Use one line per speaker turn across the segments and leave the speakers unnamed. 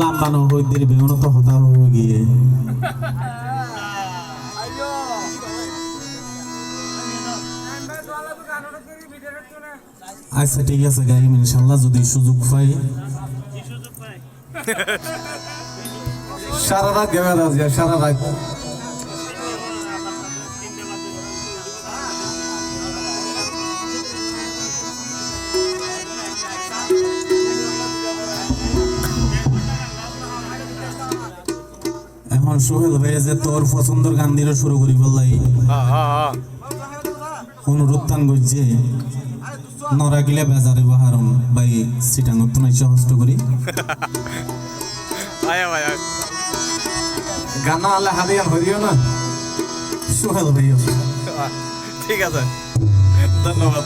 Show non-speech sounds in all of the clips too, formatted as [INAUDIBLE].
লাম্বানো হইদের বিউনত হতা হয়ে গিয়ে। আচ্ছা ঠিক আছে গাইম ইনশাল্লাহ যদি সুযোগ পাই।
সারা রাত গেমে রাজিয়া সারা রাত।
এখন সোহেল ভাই যে তোর পছন্দের গান দিয়ে শুরু করি বললাই। অনুরোধ করছে নরা গিলে বেজারে বাহারম বাই সিটাঙ্গত নাই সহস্ত করি। [LAUGHS]
গানা আলে হরিও না।
সোহেল ভাই
ঠিক আছে। ধন্যবাদ।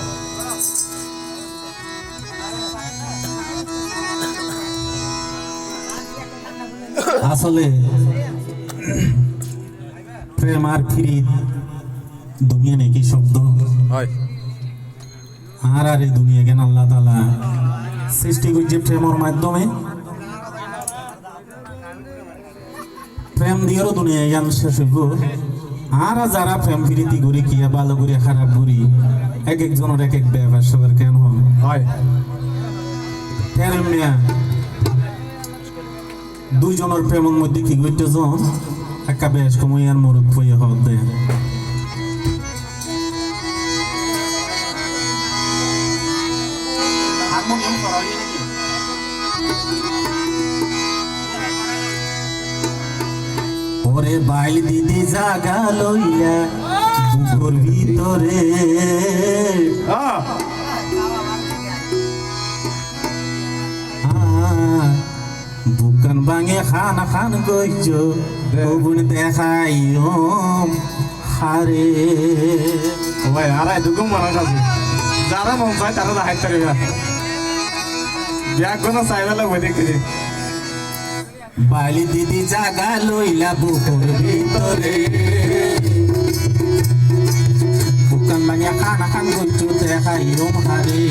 আসলে প্রেম আর ফিরি দুনিয়া নাকি শব্দ? আর আর এই দুনিয়া কেন আল্লাহ তালা সৃষ্টি করছে প্রেমর মাধ্যমে? প্রেম দিয়েও দুনিয়া জ্ঞান শেষ হইব। আর যারা প্রেম প্রীতি করি কিয়া ভালো করি খারাপ করি এক একজনের এক এক ব্যাপার সবার কেন
হয়?
দুইজনের প্রেমের মধ্যে কি করতে জন হয়ে হওয়া দেয় হারমোনিয়াম করা হয় নাকি ওরে বাইল দিদি জাগা লইয়া বুকুর ভিতরে। আ, বুকান বাঙে খান খান কইছ। বুন দেখাইও হারে।
ভাই আর দুগুম মানুষ আছে। যারা মন চায় তারা দেখাই পারিবা বিয়া কোনো চাইবেলা বই দেখি
বাইলি দিদি জাগা লইলা বুকুর ভিতরে। বুকান বাঙে খান খান কইছ দেখাইও হারে।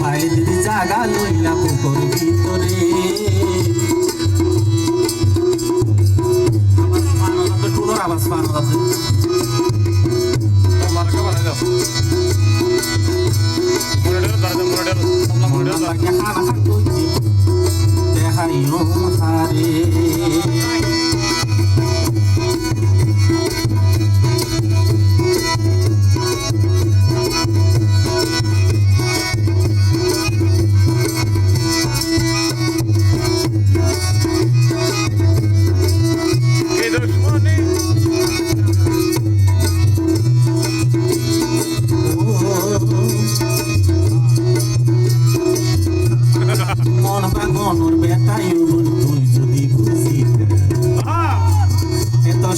বাইলি দিদি জাগা লইলা বুকুর ভিতরে।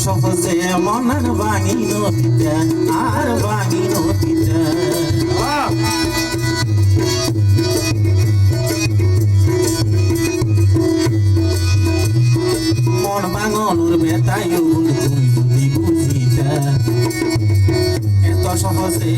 সহজে মনের বাণী নদীতে
আর বাণী নদীতে। মন
ভাঙনুর বেতায়ুন তুই বুঝিতে। এত সহজে